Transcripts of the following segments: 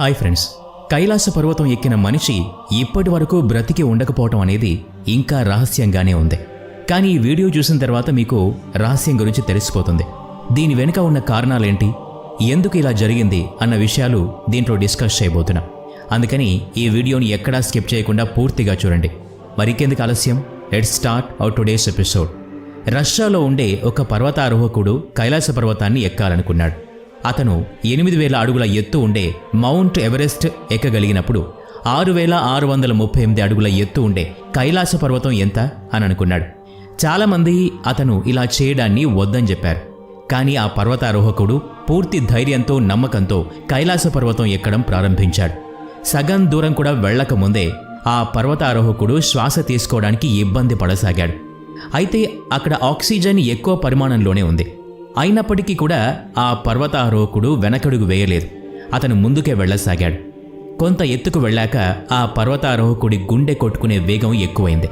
Hi friends Kailasa పర్వతం ఎక్కిన మనిషి ఇప్పటి వరకు బ్రతికి ఉండకపోవటం అనేది ఇంకా రహస్యంగానే ఉంది. కానీ ఈ వీడియో చూసిన తర్వాత మీకు రహస్యం గురించి తెలిసిపోతుంది. దీని వెనుక ఉన్న కారణాలేంటి? ఎందుకు ఇలా జరిగింది అన్న విషయాలు దీంట్లో డిస్కస్ చేయబోతున్నాం. అందుకని ఈ వీడియోని ఎక్కడా స్కిప్ చేయకుండా పూర్తిగా చూడండి. మరికెందుకు ఆలస్యం? Let start our today's episode రష్యాలో ఉండే ఒక పర్వతారోహకుడు కైలాస పర్వతాన్ని ఎక్కాలనుకున్నాడు. అతను ఎనిమిది వేల అడుగుల ఎత్తు ఉండే మౌంట్ ఎవరెస్ట్ ఎక్కగలిగినప్పుడు ఆరు వేల ఆరు వందల ముప్పై ఎనిమిది అడుగుల ఎత్తు ఉండే కైలాస పర్వతం ఎంత అని అనుకున్నాడు. చాలామంది అతను ఇలా చేయడాన్ని వద్దని చెప్పారు. కానీ ఆ పర్వతారోహకుడు పూర్తి ధైర్యంతో నమ్మకంతో కైలాస పర్వతం ఎక్కడం ప్రారంభించాడు. సగం దూరం కూడా వెళ్ళకముందే ఆ పర్వతారోహకుడు శ్వాస తీసుకోవడానికి ఇబ్బంది పడసాగాడు. అయితే అక్కడ ఆక్సిజన్ ఎక్కువ పరిమాణంలోనే ఉంది. అయినప్పటికీ కూడా ఆ పర్వతారోహకుడు వెనకడుగు వేయలేదు. అతను ముందుకే వెళ్ళసాగాడు. కొంత ఎత్తుకు వెళ్ళాక ఆ పర్వతారోహకుడి గుండె కొట్టుకునే వేగం ఎక్కువైంది.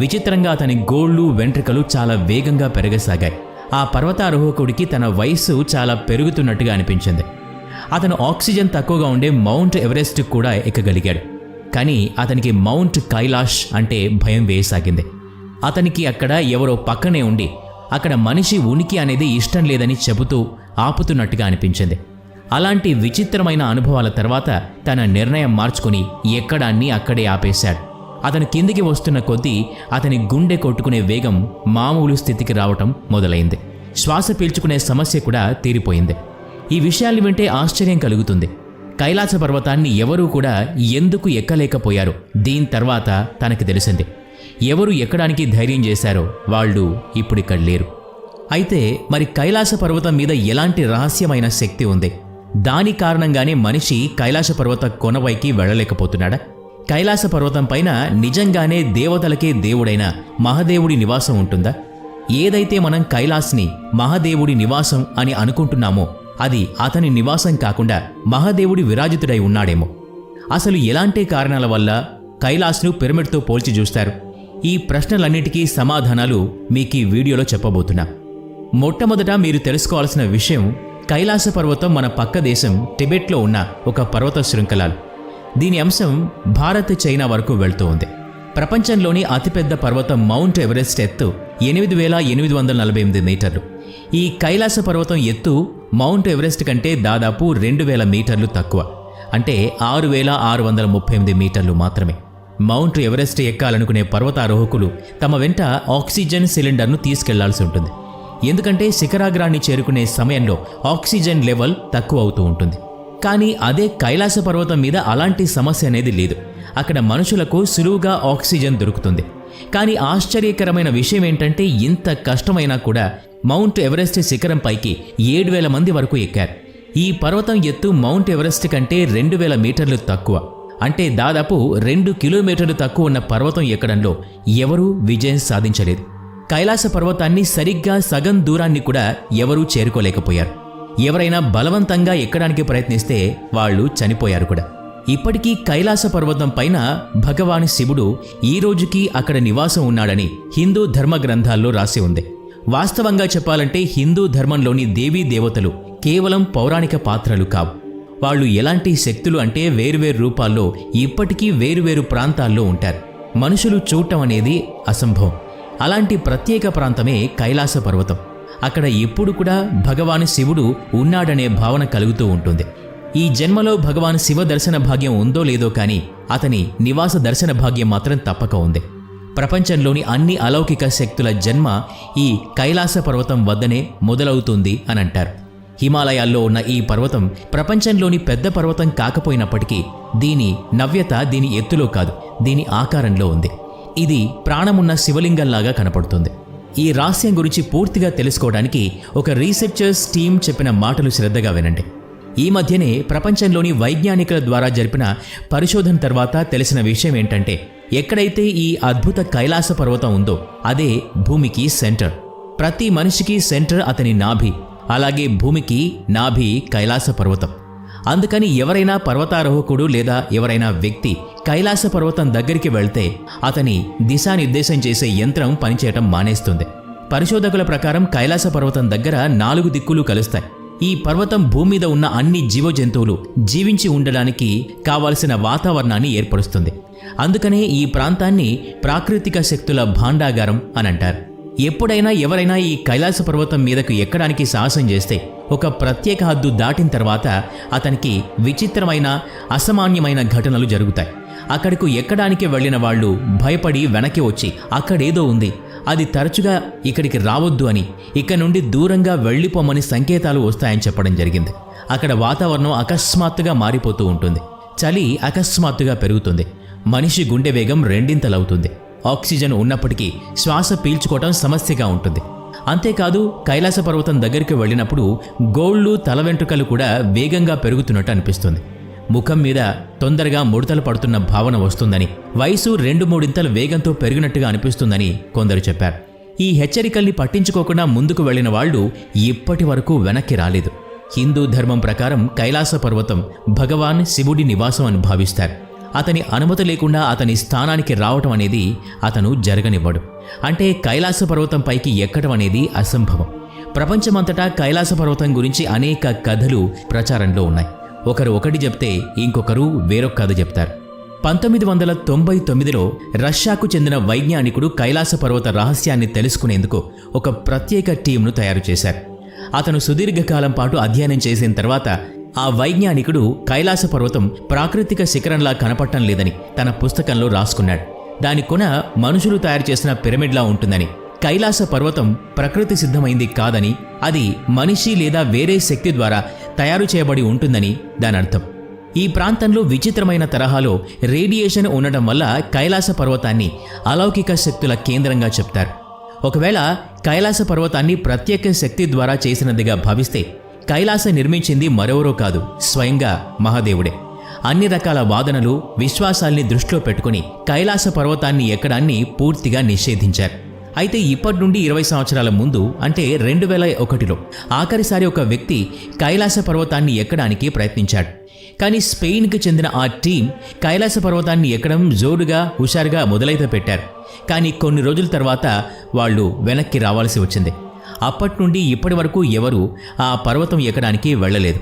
విచిత్రంగా అతని గోళ్ళు వెంట్రుకలు చాలా వేగంగా పెరగసాగాయి. ఆ పర్వతారోహకుడికి తన వయస్సు చాలా పెరుగుతున్నట్టుగా అనిపించింది. అతను ఆక్సిజన్ తక్కువగా ఉండే మౌంట్ ఎవరెస్ట్ కూడా ఎక్కగలిగాడు. కానీ అతనికి మౌంట్ కైలాష్ అంటే భయం వేయసాగింది. అతనికి అక్కడ ఎవరో పక్కనే ఉండి అక్కడ మనిషి ఉనికి అనేది ఇష్టం లేదని చెబుతూ ఆపుతున్నట్టుగా అనిపించింది. అలాంటి విచిత్రమైన అనుభవాల తర్వాత తన నిర్ణయం మార్చుకుని ఎక్కడాన్ని అక్కడే ఆపేశాడు. అతను కిందికి వస్తున్న కొద్దీ అతని గుండె కొట్టుకునే వేగం మామూలు స్థితికి రావటం మొదలైంది. శ్వాస పీల్చుకునే సమస్య కూడా తీరిపోయింది. ఈ విషయాన్ని వింటే ఆశ్చర్యం కలుగుతుంది. కైలాస పర్వతాన్ని ఎవరూ కూడా ఎందుకు ఎక్కలేకపోయారు? దీని తర్వాత తనకి తెలిసింది. ఎవరు ఎక్కడానికి ధైర్యం చేశారో వాళ్ళు ఇప్పుడిక్కడ లేరు. అయితే మరి కైలాస పర్వతం మీద ఎలాంటి రహస్యమైన శక్తి ఉంది? దాని కారణంగానే మనిషి కైలాస పర్వత కొనవైకి వెళ్ళలేకపోతున్నాడా? కైలాస పర్వతం పైన నిజంగానే దేవతలకే దేవుడైన మహదేవుడి నివాసం ఉంటుందా? ఏదైతే మనం కైలాస్ని మహాదేవుడి నివాసం అని అనుకుంటున్నామో అది అతని నివాసం కాకుండా మహాదేవుడి విరాజితుడై ఉన్నాడేమో. అసలు ఎలాంటి కారణాల వల్ల కైలాస్ను పిరమిడ్తో పోల్చి చూస్తారు? ఈ ప్రశ్నలన్నిటికీ సమాధానాలు మీకు ఈ వీడియోలో చెప్పబోతున్నా. మొట్టమొదట మీరు తెలుసుకోవాల్సిన విషయం కైలాస పర్వతం మన పక్క దేశం టిబెట్లో ఉన్న ఒక పర్వత శృంఖలాలు. దీని అంశం భారత్ చైనా వరకు వెళ్తూ ఉంది ప్రపంచంలోని అతిపెద్ద పర్వతం మౌంట్ ఎవరెస్ట్ ఎత్తు ఎనిమిది వేల ఎనిమిది వందల నలభై ఎనిమిది మీటర్లు. ఈ కైలాస పర్వతం ఎత్తు మౌంట్ ఎవరెస్ట్ కంటే దాదాపు రెండు వేల మీటర్లు తక్కువ. అంటే ఆరు వేల ఆరు వందల ముప్పై ఎనిమిది మీటర్లు మాత్రమే. మౌంట్ ఎవరెస్ట్ ఎక్కాలనుకునే పర్వతారోహకులు తమ వెంట ఆక్సిజన్ సిలిండర్ను తీసుకెళ్ళాల్సి ఉంటుంది. ఎందుకంటే శిఖరాగ్రాన్ని చేరుకునే సమయంలో ఆక్సిజన్ లెవెల్ తక్కువ అవుతూ ఉంటుంది. కానీ అదే కైలాస పర్వతం మీద అలాంటి సమస్య అనేది లేదు. అక్కడ మనుషులకు సులువుగా ఆక్సిజన్ దొరుకుతుంది. కానీ ఆశ్చర్యకరమైన విషయం ఏంటంటే ఇంత కష్టమైనా కూడా మౌంట్ ఎవరెస్ట్ శిఖరం పైకి ఏడు వేల మంది వరకు ఎక్కారు. ఈ పర్వతం ఎత్తు మౌంట్ ఎవరెస్ట్ కంటే రెండు వేల మీటర్లు తక్కువ. అంటే దాదాపు రెండు కిలోమీటర్లు తక్కువ ఉన్న పర్వతం ఎక్కడంలో ఎవరూ విజయం సాధించలేదు. కైలాస పర్వతాన్ని సరిగ్గా సగం దూరాన్ని కూడా ఎవరూ చేరుకోలేకపోయారు. ఎవరైనా బలవంతంగా ఎక్కడానికి ప్రయత్నిస్తే వాళ్ళు చనిపోయారు కూడా. ఇప్పటికీ కైలాస పర్వతం పైన భగవాన్ శివుడు ఈ రోజుకి అక్కడ నివాసం ఉన్నాడని హిందూ ధర్మ గ్రంథాల్లో రాసి ఉంది. వాస్తవంగా చెప్పాలంటే హిందూ ధర్మంలోని దేవీ దేవతలు కేవలం పౌరాణిక పాత్రలు కావు. వాళ్ళు ఎలాంటి శక్తులు అంటే వేరువేరు రూపాల్లో ఇప్పటికీ వేరువేరు ప్రాంతాల్లో ఉంటారు. మనుషులు చూడటం అనేది అసంభవం. అలాంటి ప్రత్యేక ప్రాంతమే కైలాస పర్వతం. అక్కడ ఎప్పుడు కూడా భగవాన్ శివుడు ఉన్నాడనే భావన కలుగుతూ ఉంటుంది. ఈ జన్మలో భగవాన్ శివ దర్శన భాగ్యం ఉందో లేదో కానీ అతని నివాస దర్శన భాగ్యం మాత్రం తప్పక ఉంది. ప్రపంచంలోని అన్ని అలౌకిక శక్తుల జన్మ ఈ కైలాస పర్వతం వద్దనే మొదలవుతుంది అని అంటారు హిమాలయాల్లో ఉన్న ఈ పర్వతం ప్రపంచంలోని పెద్ద పర్వతం కాకపోయినప్పటికీ దీని నవ్యత దీని ఎత్తులో కాదు దీని ఆకారంలో ఉంది. ఇది ప్రాణమున్న శివలింగంలాగా కనపడుతుంది. ఈ రహస్యం గురించి పూర్తిగా తెలుసుకోవడానికి ఒక రీసెర్చర్స్ టీం చెప్పిన మాటలు శ్రద్ధగా వినండి. ఈ మధ్యనే ప్రపంచంలోని వైజ్ఞానికుల ద్వారా జరిపిన పరిశోధన తర్వాత తెలిసిన విషయం ఏంటంటే ఎక్కడైతే ఈ అద్భుత కైలాస పర్వతం ఉందో అదే భూమికి సెంటర్. ప్రతి మనిషికి సెంటర్ అతని నాభి. అలాగే భూమికి నాభి కైలాస పర్వతం. అందుకని ఎవరైనా పర్వతారోహకుడు లేదా ఎవరైనా వ్యక్తి కైలాస పర్వతం దగ్గరికి వెళ్తే అతని దిశానిర్దేశం చేసే యంత్రం పనిచేయటం మానేస్తుంది. పరిశోధకుల ప్రకారం కైలాస పర్వతం దగ్గర నాలుగు దిక్కులు కలుస్తాయి. ఈ పర్వతం భూమి మీద ఉన్న అన్ని జీవ జంతువులు జీవించి ఉండడానికి కావలసిన వాతావరణాన్ని ఏర్పరుస్తుంది. అందుకనే ఈ ప్రాంతాన్ని ప్రాకృతిక శక్తుల భాండాగారం అని అంటారు. ఎప్పుడైనా ఎవరైనా ఈ కైలాస పర్వతం మీదకు ఎక్కడానికి సాహసం చేస్తే ఒక ప్రత్యేక హద్దు దాటిన తర్వాత అతనికి విచిత్రమైన అసామాన్యమైన ఘటనలు జరుగుతాయి. అక్కడకు ఎక్కడానికి వెళ్ళిన వాళ్ళు భయపడి వెనక్కి వచ్చి అక్కడేదో ఉంది. అది తరచుగా ఇక్కడికి రావద్దు అని ఇక్కడ నుండి దూరంగా వెళ్ళిపోమని సంకేతాలు వస్తాయని చెప్పడం జరిగింది. అక్కడ వాతావరణం అకస్మాత్తుగా మారిపోతూ ఉంటుంది. చలి అకస్మాత్తుగా పెరుగుతుంది. మనిషి గుండె వేగం రెండింతలవుతుంది. ఆక్సిజన్ ఉన్నప్పటికీ శ్వాస పీల్చుకోవటం సమస్యగా ఉంటుంది. అంతేకాదు కైలాస పర్వతం దగ్గరికి వెళ్ళినప్పుడు గోళ్ళు తల వెంట్రుకలు కూడా వేగంగా పెరుగుతున్నట్టు అనిపిస్తుంది. ముఖం మీద తొందరగా ముడతలు పడుతున్న భావన వస్తుందని వయసు రెండు మూడింతలు వేగంతో పెరిగినట్టుగా అనిపిస్తుందని కొందరు చెప్పారు. ఈ హెచ్చరికల్ని పట్టించుకోకుండా ముందుకు వెళ్ళిన వాళ్ళు ఇప్పటి వరకు వెనక్కి రాలేదు. హిందూ ధర్మం ప్రకారం కైలాస పర్వతం భగవాన్ శివుడి నివాసం అని భావిస్తారు. అతని అనుమతి లేకుండా అతని స్థానానికి రావటం అనేది అతను జరగనివ్వడు. అంటే కైలాస పర్వతం పైకి ఎక్కడం అనేది అసంభవం. ప్రపంచమంతటా కైలాస పర్వతం గురించి అనేక కథలు ప్రచారంలో ఉన్నాయి. ఒకరు ఒకటి చెప్తే ఇంకొకరు వేరొక కథ చెప్తారు. పంతొమ్మిది వందల తొంభై తొమ్మిదిలో రష్యాకు చెందిన వైజ్ఞానికుడు కైలాస పర్వత రహస్యాన్ని తెలుసుకునేందుకు ఒక ప్రత్యేక టీంను తయారు చేశారు. అతను సుదీర్ఘకాలం పాటు అధ్యయనం చేసిన తర్వాత ఆ వైజ్ఞానికుడు కైలాస పర్వతం ప్రాకృతిక శిఖరంలా కనపడటం లేదని తన పుస్తకంలో రాసుకున్నాడు. దాని కొన మనుషులు తయారు చేసిన పిరమిడ్లా ఉంటుందని కైలాస పర్వతం ప్రకృతి సిద్ధమైంది కాదని అది మనిషి లేదా వేరే శక్తి ద్వారా తయారు చేయబడి ఉంటుందని దాని అర్థం ఈ ప్రాంతంలో విచిత్రమైన తరహాలో రేడియేషన్ ఉండడం వల్ల కైలాస పర్వతాన్ని అలౌకిక శక్తుల కేంద్రంగా చెప్తారు. ఒకవేళ కైలాస పర్వతాన్ని ప్రత్యేక శక్తి ద్వారా చేసినదిగా భావిస్తే కైలాస నిర్మించింది మరెవరో కాదు స్వయంగా మహాదేవుడే. అన్ని రకాల వాదనలు విశ్వాసాల్ని దృష్టిలో పెట్టుకుని కైలాస పర్వతాన్ని ఎక్కడాన్ని పూర్తిగా నిషేధించారు. అయితే ఇప్పటి నుండి ఇరవై సంవత్సరాల ముందు అంటే రెండు వేల ఒకటిలో ఆఖరిసారి ఒక వ్యక్తి కైలాస పర్వతాన్ని ఎక్కడానికి ప్రయత్నించాడు. కానీ స్పెయిన్కి చెందిన ఆ టీం కైలాస పర్వతాన్ని ఎక్కడం జోరుగా హుషారుగా మొదలైతే పెట్టారు. కానీ కొన్ని రోజుల తర్వాత వాళ్ళు వెనక్కి రావాల్సి వచ్చింది. అప్పటి నుండి ఇప్పటి వరకు ఎవరూ ఆ పర్వతం ఎక్కడానికి వెళ్ళలేదు.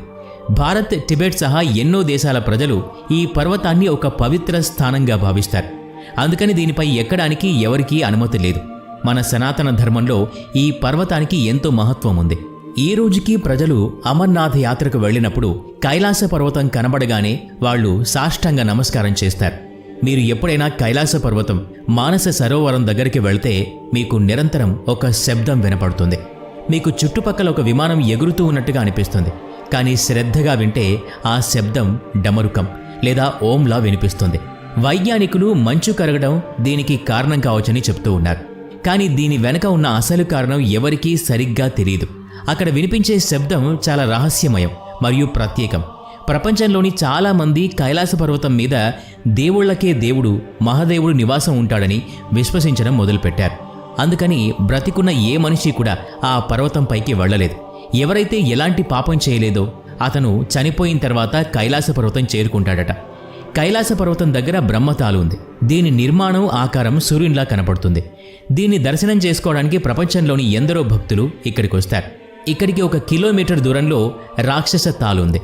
భారత్ టిబెట్ సహా ఎన్నో దేశాల ప్రజలు ఈ పర్వతాన్ని ఒక పవిత్ర స్థానంగా భావిస్తారు. అందుకని దీనిపై ఎక్కడానికి ఎవరికీ అనుమతి లేదు. మన సనాతన ధర్మంలో ఈ పర్వతానికి ఎంతో మహత్వం ఉంది. ఈ రోజుకి ప్రజలు అమర్నాథ్ యాత్రకు వెళ్ళినప్పుడు కైలాస పర్వతం కనబడగానే వాళ్ళు సాష్టంగా నమస్కారం చేస్తారు. మీరు ఎప్పుడైనా కైలాస పర్వతం మానస సరోవరం దగ్గరికి వెళ్తే మీకు నిరంతరం ఒక శబ్దం వినపడుతుంది. మీకు చుట్టుపక్కల ఒక విమానం ఎగురుతూ ఉన్నట్టుగా అనిపిస్తుంది. కానీ శ్రద్ధగా వింటే ఆ శబ్దం డమరుకం లేదా ఓంలా వినిపిస్తుంది. వైజ్ఞానికులు మంచు కరగడం దీనికి కారణం కావచ్చని చెప్తూ ఉన్నారు. కానీ దీని వెనక ఉన్న అసలు కారణం ఎవరికీ సరిగ్గా తెలియదు అక్కడ వినిపించే శబ్దం చాలా రహస్యమయం మరియు ప్రత్యేకం. ప్రపంచంలోని చాలామంది కైలాస పర్వతం మీద దేవుళ్ళకే దేవుడు మహాదేవుడు నివాసం ఉంటాడని విశ్వసించడం మొదలుపెట్టారు. అందుకని బ్రతికున్న ఏ మనిషి కూడా ఆ పర్వతం పైకి వెళ్ళలేదు. ఎవరైతే ఎలాంటి పాపం చేయలేదో అతను చనిపోయిన తర్వాత కైలాస పర్వతం చేరుకుంటాడట. కైలాస పర్వతం దగ్గర బ్రహ్మతాలు ఉంది. దీని నిర్మాణం ఆకారం సూర్యునిలా కనపడుతుంది. దీన్ని దర్శనం చేసుకోవడానికి ప్రపంచంలోని ఎందరో భక్తులు ఇక్కడికి వస్తారు ఇక్కడికి ఒక కిలోమీటర్ దూరంలో రాక్షస తాలు ఉంది.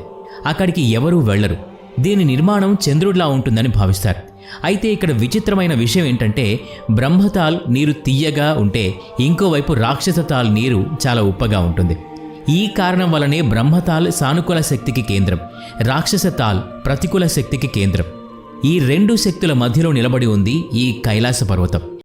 అక్కడికి ఎవరూ వెళ్ళరు దీని నిర్మాణం చంద్రుడిలా ఉంటుందని భావిస్తారు. అయితే ఇక్కడ విచిత్రమైన విషయం ఏంటంటే బ్రహ్మతాల్ నీరు తీయగా ఉంటే ఇంకోవైపు రాక్షస తాల్ నీరు చాలా ఉప్పగా ఉంటుంది. ఈ కారణం వలనే బ్రహ్మతాల్ సానుకూల శక్తికి కేంద్రం రాక్షస తాల్ ప్రతికూల శక్తికి కేంద్రం. ఈ రెండు శక్తుల మధ్యలో నిలబడి ఉంది ఈ కైలాస పర్వతం.